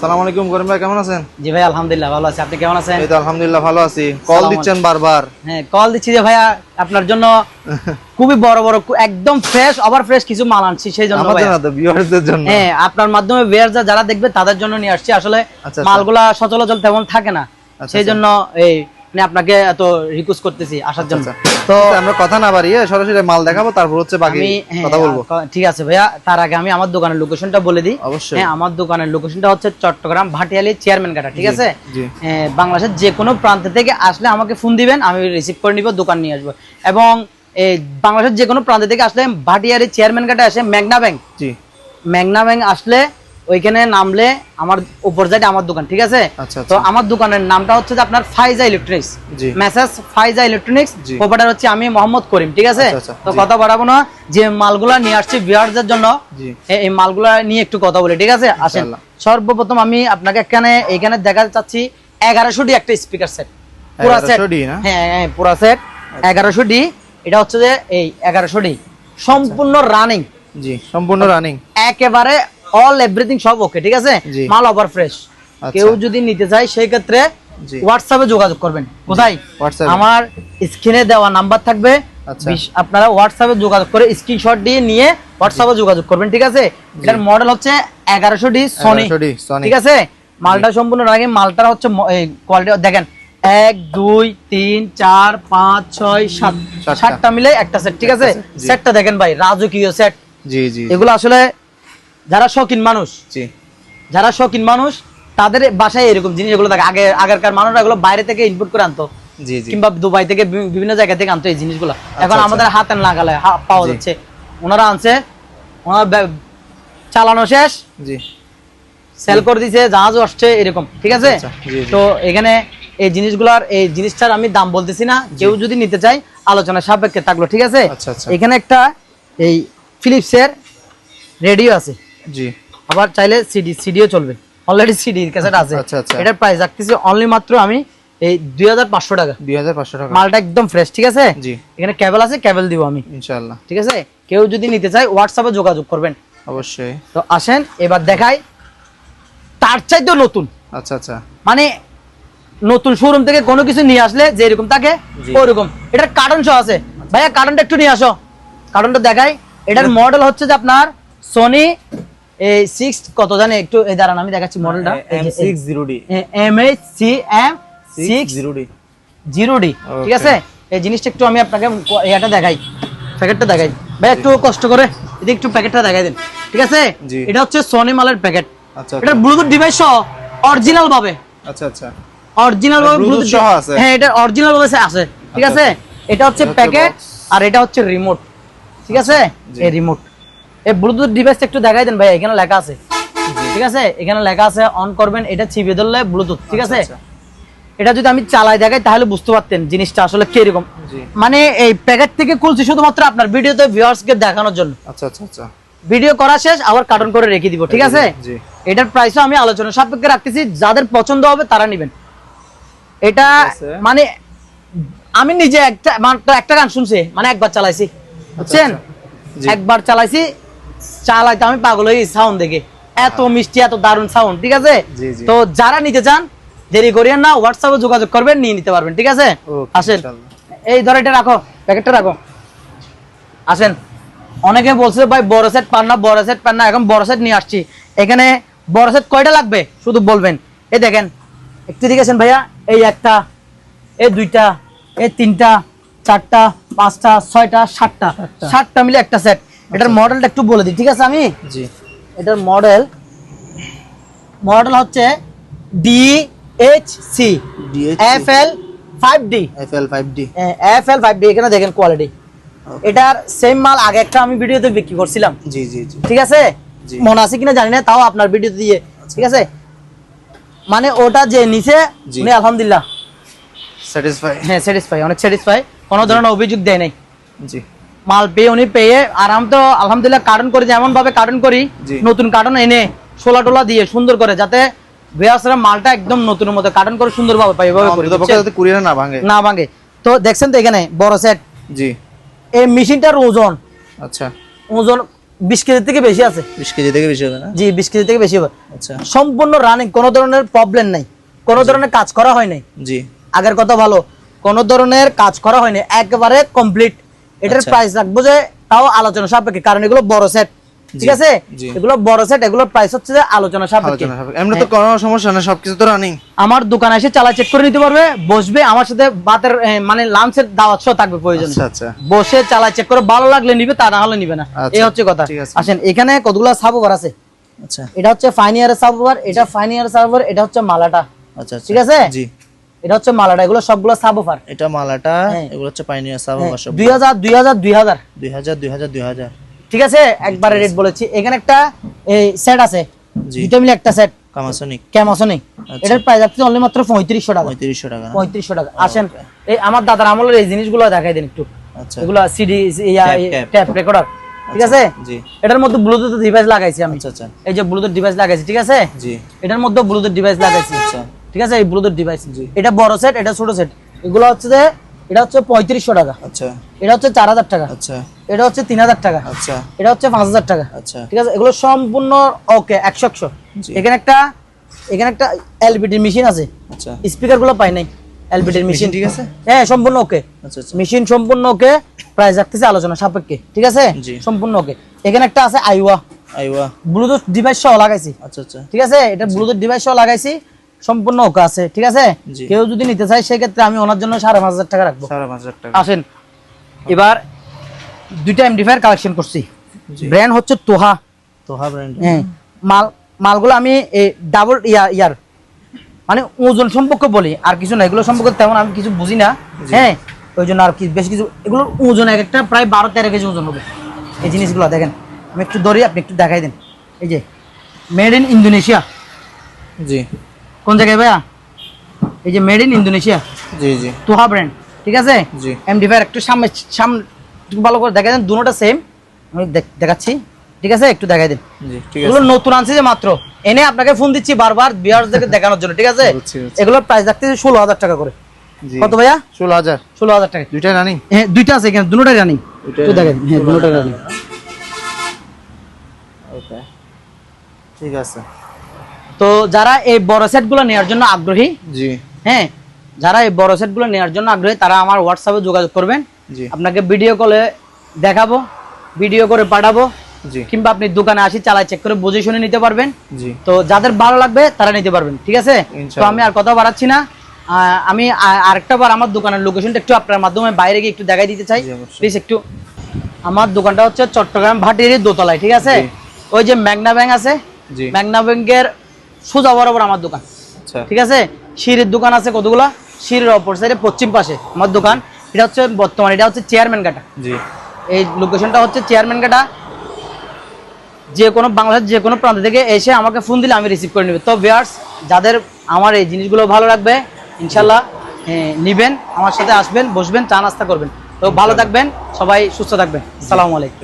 আসসালামু আলাইকুম করিম ভাই কেমন আছেন? জি ভাই আলহামদুলিল্লাহ ভালো আছি। আপনি কেমন আছেন? এই তো আলহামদুলিল্লাহ ভালো আছি। কল দিচ্ছেন বারবার। হ্যাঁ কল দিচ্ছি যে ভাইয়া আপনার জন্য খুবই বড় বড় একদম ফ্রেশ ওভার ফ্রেশ কিছু মাল আনছি সেই জন্য। ভিউয়ারদের জন্য। হ্যাঁ আপনার মাধ্যমে যারা দেখবে তাদের জন্য নিয়ে আসছি। আসলে আচ্ছা, আচ্ছা। মালগুলা সচলাচল তেমন থাকে না। আচ্ছা, সেই জন্য এই মানে আপনাকে এত রিকোয়েস্ট করতেছি আসার জন্য। আচ্ছা। তো আমরা কথা না বাড়িয়ে সরাসরি মাল দেখাবো তারপর হচ্ছে বাকি হ্যাঁ, কথা বলব। ঠিক আছে ভাইয়া তার আগে আমি আমার দোকানের লোকেশনটা বলে দিই। অবশ্যই। হ্যাঁ আমার দোকানের লোকেশনটা হচ্ছে চট্টগ্রাম ভাটিয়ালি চেয়ারম্যান কাটা ঠিক আছে। হ্যাঁ, বাংলাদেশের যে কোনো প্রান্ত থেকে আসলে আমাকে ফোন দিবেন আমি রিসিভ করে নিব দোকান নিয়ে আসব। এবং এই বাংলাদেশের যে কোনো প্রান্ত থেকে আসলে ভাটিয়ালি চেয়ারম্যান কাটা আসে মেঘনা ব্যাংক। জি। মেঘনা ব্যাংক আসলে ওইখানে নামলে আমার উপর সাইডে আমার দোকান ঠিক আছে? আচ্ছা, তো আচ্ছা। আমার দোকানের নামটা হচ্ছে যে আপনার Faiza electronics message Faiza electronics জি। প্রোপাইটার হচ্ছে আমি মোহাম্মদ করিম ঠিক আছে? আচ্ছা, তো কথা বাড়াবো না যে মালগুলা নিয়ে আসছি ভিউয়ারদের জন্য এই মালগুলা নিয়ে একটু কথা বলি ঠিক আছে? আসেন সর্বপ্রথম আমি আপনাকে এখানে এখানে দেখাতে চাচ্ছি এগারোশো ডি একটা স্পিকার সেট পুরা সেট 1100 ডি না? হ্যাঁ হ্যাঁ পুরা সেট এগারোশো ডি এটা হচ্ছে যে এই এগারোশো ডি সম্পূর্ণ রানিং জি সম্পূর্ণ রানিং একেবারে অল এভরিথিং সব ওকে ঠিক আছে? মাল ওভার ফ্রেশ আচ্ছা। কেউ যদি নিতে চায় সেই ক্ষেত্রে হোয়াটসঅ্যাপে যোগাযোগ করবেন। কোথায়? WhatsApp আমার স্ক্রিনে দেওয়া নাম্বার থাকবে। আচ্ছা। আপনারা হোয়াটসঅ্যাপে যোগাযোগ করে স্ক্রিনশট দিয়ে নিয়ে হোয়াটসঅ্যাপে যোগাযোগ করবেন ঠিক আছে? এটার মডেল হচ্ছে এগারোশো ডি সনি ঠিক আছে? মালটা সম্পূর্ণ রাগে মালটার হচ্ছে কোয়ালিটি দেখেন। এক দুই তিন চার পাঁচ ছয় সাত। সাতটা। মিলে একটা সেট ঠিক আছে। সেটটা দেখেন ভাই রাজকীয় সেট জি জি। এগুলো আসলে যারা শৌখিন মানুষ জি। যারা শৌখিন মানুষ তাদের বাসায় এরকম জিনিস এগুলো থাকে। আগে আগেরকার মানুষরা এগুলো বাইরে থেকে ইনপুট করে আনতো। কিংবা দুবাই থেকে বিভিন্ন জায়গা থেকে আনতো এই জিনিসগুলো। এখন আচ্ছা। আমাদের হাতে লাগালে পাওয়া যাচ্ছে। ওনারা আনছে ওনার চালানো শেষ। জি। সেল করে দিছে জাহাজও আসছে এরকম। ঠিক আছে? আচ্ছা। তো এখানে এই জিনিসগুলোর এই জিনিসটার আমি দাম বলতেছি না। কেউ যদি নিতে চাই আলোচনা সাপেক্ষে থাকল ঠিক আছে? আচ্ছা, আচ্ছা। এখানে একটা এই ফিলিপসের রেডিও আছে। জি। আবার চাইলে সিডি সিডিও চলবে। অলরেডি সিডি ক্যাসেট আছে। আচ্ছা, আচ্ছা। এটার প্রাইস রাখতেছি অনলি মাত্র আমি এই দুই হাজার পাঁচশো টাকা। দুই হাজার পাঁচশো টাকা। মালটা একদম ফ্রেশ ঠিক আছে? জি। এখানে কেবল আছে কেবল দিব আমি। ইনশাআল্লাহ। ঠিক আছে? কেউ যদি নিতে চায় হোয়াটসঅ্যাপে যোগাযোগ করবেন। অবশ্যই। তো আসেন এবার দেখাই। তার চাইতেও নতুন। আচ্ছা আচ্ছা। মানে নতুন শোরুম থেকে কোনো কিছু নিয়ে আসলে যে এরকম থাকে ওরকম। এটার কার্টন সহ আছে। ভাইয়া কার্টনটা একটু নিয়ে আসো। কার্টনটা দেখাই। এটার মডেল হচ্ছে যে আপনার সোনি এই সিক্স কত জানে একটু এই দাঁড়ান আমি দেখাচ্ছি মডেলটা M six zero D M H C M six zero D zero D ঠিক আছে? এই জিনিসটা একটু আমি আপনাকে এটা দেখাই প্যাকেটটা দেখাই। ভাই একটু কষ্ট করে এদিকে একটু প্যাকেটটা দেখাই দেন ঠিক আছে? এটা হচ্ছে সোনি মালের প্যাকেট। আচ্ছা এটা ব্লুটুথ ডিভাইস সহ অরিজিনাল ভাবে। আচ্ছা আচ্ছা। অরিজিনাল ভাবে ব্লুটুথ সহ আছে? হ্যাঁ এটা অরিজিনাল ভাবে আছে ঠিক আচ্ছা, আছে? এটা হচ্ছে প্যাকেট আর এটা হচ্ছে রিমোট ঠিক আছে? এই রিমোট এই ব্লুটুথ ডিভাইসটা একটু দেখাই দেন ভাই এখানে লেখা আছে। ঠিক আছে? এখানে লেখা আছে অন করবেন এটা চিবিয়ে ধরলে ব্লুটুথ ঠিক আচ্ছা, আছে? আচ্ছা। এটা যদি আমি চালাই দেখাই তাহলে বুঝতে পারতেন জিনিসটা আসলে কীরকম। মানে এই প্যাকেট থেকে খুলছি শুধুমাত্র আপনার ভিডিওতে ভিউয়ার্সকে দেখানোর জন্য। আচ্ছা আচ্ছা আচ্ছা। ভিডিও করা শেষ আবার কার্টন করে রেখে দিব ঠিক আছে? জি। এটার প্রাইসও আমি আলোচনা সাপেক্ষে রাখতেছি যাদের পছন্দ হবে তারা নেবেন। এটা মানে আমি নিজে একটা একটা গান শুনছি মানে একবার চালাইছি। বুঝছেন? একবার চালাইছি চালাইতে আমি পাগল হয়ে সাউন্ড দেখে। এত মিষ্টি এত দারুণ সাউন্ড ঠিক আছে। তো যারা নিতে চান দেরি করিয়েন না হোয়াটসঅ্যাপে যোগাযোগ করবেন নিয়ে নিতে পারবেন ঠিক আছে? আসেন। এই ধরো এটা রাখো প্যাকেটটা রাখো। আসেন। অনেকে বলছে ভাই বড় সেট পান না বড় সেট পান না এখন বড় সেট নিয়ে আসছি। এখানে বড় সেট কয়টা লাগবে? শুধু বলবেন। এই দেখেন একটু দেখেছেন ভাইয়া। এই একটা এই দুইটা এই তিনটা চারটা পাঁচটা ছয়টা সাতটা। সাতটা। মিলে একটা সেট এটার মডেলটা একটু বলে দিই ঠিক আছে আমি? জি। এটার মডেল মডেল হচ্ছে D H C F L five D FL five D F L five D এখানে দেখেন কোয়ালিটি এটার সেম মাল আগে একটা আমি ভিডিওতে বিক্রি করছিলাম। জি জি জি। ঠিক আছে? জি। মনে আছে কিনা জানি না তাও আপনার ভিডিওতে দিয়ে। ঠিক আছে? মানে ওটা যে নিচে উনি আলহামদুলিল্লাহ। স্যাটিসফাই হ্যাঁ স্যাটিসফাই অনেক স্যাটিসফাই কোনো ধরনের অভিযোগ দেয় নাই। জি। মাল পেয়ে উনি পেয়ে আরাম তো আলহামদুলিল্লাহ কার্টন করে যেমন ভাবে কার্টন করি নতুন কার্টন এনে ছোলা টোলা দিয়ে সুন্দর করে যাতে বেয়াসরা মালটা একদম নতুনের মতো কার্টন করে সুন্দর ভাবে পাই এভাবে করি? যাতে কুরিয়ার না ভাঙে। না ভাঙে। তো দেখছেন তো এখানে বড় সেট জি। এই মেশিনটার ওজন। আচ্ছা। ওজন বিশ কেজি থেকে বেশি আছে। বিশ কেজি থেকে বেশি হবে না? জি বিশ কেজি থেকে বেশি হবে। আচ্ছা। সম্পূর্ণ রানিং কোনো ধরনের প্রবলেম নাই। কোনো ধরনের কাজ করা হয় নাই। জি। আগের কথা ভালো কোনো ধরনের কাজ করা হয়নি একেবারে কমপ্লিট এটার আচ্ছা। প্রাইস রাখব যে তাও আলোচনা সাপেক্ষে কারণ এগুলো বড় সেট ঠিক আছে? এগুলো বড় সেট এগুলোর প্রাইস হচ্ছে যে আলোচনা সাপেক্ষে। এমনি তো কোনো সমস্যা না সবকিছু তো রানিং আমার দোকানে এসে চালা চেক করে নিতে পারবে বসবে আমার সাথে বাতের মানে লাঞ্চের দাওয়াত সহ থাকবে প্রয়োজন। আচ্ছা আচ্ছা। বসে চালা চেক করে ভালো লাগলে নিবে তা না হলে নিবে না। আচ্ছা, এই হচ্ছে কথা। আসেন এখানে কতগুলো সাবওভার আছে? আচ্ছা। এটা হচ্ছে ফাইন ইয়ারের সাবওভার এটা ফাইন ইয়ারের সাবওভার এটা হচ্ছে মালাটা। আচ্ছা আচ্ছা। ঠিক আছে? জি। এটা হচ্ছে মালাটা এগুলো সবগুলো এটা মালাটা হ্যাঁ। এগুলো হচ্ছে পাইনিয়ার সাবা বর্ষ দুই হাজার দুই হাজার দুই হাজার। দুই হাজার দুই হাজার দুই হাজার। ঠিক আছে? একবারে রেট বলেছি। এখানে একটা এই সেট আছে। জি। দুইটা মিলে একটা সেট কামাসনিক আচ্ছা। এটার প্রাইস অনলি মাত্র পঁয়ত্রিশশো টাকা। পঁয়ত্রিশশো টাকা। না? পঁয়ত্রিশশো টাকা। আসেন। এই আমার দাদার আমলের এই জিনিসগুলো দেখাই দেন একটু। আচ্ছা। এগুলো সিডি। ট্যাপ রেকর্ডার ঠিক আছে? জি। এটার মধ্যে ব্লুটুথ ডিভাইস লাগাইছি আমি। আচ্ছা আচ্ছা। এই যে ব্লুটুথ ডিভাইস লাগাইছি ঠিক আছে? জি। এটার মধ্যে ব্লুটুথ ডিভাইস লাগাইছি। আচ্ছা। ঠিক আছে? এই ব্লুটুথ ডিভাইস জি। এটা বড় সেট এটা ছোট সেট এগুলো হচ্ছে যে এটা হচ্ছে পঁয়ত্রিশশো টাকা। আচ্ছা। এটা হচ্ছে চার হাজার টাকা। আচ্ছা। এটা হচ্ছে তিন হাজার টাকা। আচ্ছা। এটা হচ্ছে পাঁচ হাজার টাকা। আচ্ছা। ঠিক আছে? এগুলো সম্পূর্ণ ওকে একশো একশো। এখানে একটা এখানে একটা এলবিডির মেশিন আছে। আচ্ছা। স্পিকারগুলো পাই নাই। এলবিডির মেশিন ঠিক আছে? হ্যাঁ সম্পূর্ণ ওকে আচ্ছা আচ্ছা। মেশিন সম্পূর্ণ ওকে প্রাইস রাখতেছে আলোচনা সাপেক্ষে। ঠিক আছে। সম্পূর্ণ ওকে এখানে একটা আছে আইওয়া আইওয়া ব্লুটুথ ডিভাইস সহ লাগাইছি। আচ্ছা আচ্ছা। ঠিক আছে? এটা ব্লুটুথ ডিভাইস সহ লাগাইছি। সম্পূর্ণ ওকে আছে ঠিক আছে? কেউ যদি নিতে চায় সেক্ষেত্রে আমি ওনার জন্য সাড়ে পাঁচ হাজার টাকা রাখব। সাড়ে পাঁচ হাজার টাকা। আসেন এবার দুইটা এমডিফায়ার কালেকশন করছি। ব্র্যান্ড হচ্ছে তোহা। তোহা ব্র্যান্ড হ্যাঁ মাল মালগুলো আমি এই ডাবল ইয়ার ইয়ার মানে ওজন সম্পর্কে বলি আর কিছু না এগুলো সম্পর্কে তেমন আমি কিছু বুঝি না। হ্যাঁ ওই জন্য আর কি বেশ কিছু এগুলোর ওজন এক একটা প্রায় বারো তেরো কেজি ওজন হবে। এই জিনিসগুলো দেখেন আমি একটু ধরি আপনি একটু দেখাই দেন। এই যে মেড ইন ইন্দোনেশিয়া জি। কোন জায়গায় ভাইয়া? এই যে মেড ইন ইন্দোনেশিয়া জি জি। তোহা ব্র্যান্ড ঠিক আছে? জি। এমডি ফায়ার একটু সামনে সামনে একটু ভালো করে দেখা দেন দুটোটা সেম আমি দেখাচ্ছি ঠিক আছে? একটু দেখাই দেন। জি ঠিক আছে। এগুলো নতুন আনছি যে মাত্র। এনে আপনাকে ফোন দিচ্ছি বারবার বিয়ারদেরকে দেখানোর জন্য ঠিক আছে। এগুলোর প্রাইস রাখতেছি ষোলো হাজার টাকা করে। জি। কত ভাইয়া? ষোলো হাজার। ষোলো হাজার টাকা। দুইটাই রানিং হ্যাঁ দুইটা আছে এখানে দুটোটাই রানিং একটু দেখেন হ্যাঁ দুটোটাই রানিং ওকে। ঠিক আছে। তো যারা এই বড় সেটগুলো নেওয়ার জন্য আগ্রহী জি। হ্যাঁ যারা এই বড় সেটগুলো নেওয়ার জন্য আগ্রহী তারা আমার হোয়াটসঅ্যাপে যোগাযোগ করবেন। জি। আপনাকে ভিডিও কলে দেখাবো ভিডিও করে পাঠাবো জি। কিংবা আপনি দোকানে আসি চালাই চেক করে বুঝে শুনে নিতে পারবেন। জি। তো যাদের ভালো লাগবে তারা নিতে পারবেন ঠিক আছে? তো আমি আর কথা বাড়াচ্ছি না। আমি আরেকটা বার আমার দোকানের লোকেশনটা একটু আপনার মাধ্যমে বাইরে গিয়ে একটু দেখাই দিতে চাই। প্লিজ একটু আমার দোকানটা হচ্ছে চট্টগ্রাম ভাটির দোতলায় ঠিক আছে? ওই যে ম্যাগনা ব্যাংক আছে। ম্যাগনা ব্যাংকের সোজা বরাবর আমার দোকান। আচ্ছা। ঠিক আছে? সিঁড়ির দোকান আছে কতগুলা? সিঁড়ির অপর সাইডে পশ্চিম পাশে আমার দোকান। এটা হচ্ছে বর্তমান এটা হচ্ছে চেয়ারম্যান কাটা। জি। এই লোকেশনটা হচ্ছে চেয়ারম্যান কাটা। যে কোনো বাংলাদেশ যে কোনো প্রান্ত থেকে এসে আমাকে ফোন দিলে আমি রিসিভ করে নেব। তো ভিউয়ার্স যাদের আমার এই জিনিসগুলো ভালো লাগবে ইনশাল্লাহ নিবেন আমার সাথে আসবেন বসবেন চা নাস্তা করবেন। তো ভালো থাকবেন সবাই সুস্থ থাকবেন। সালামু আলাইকুম।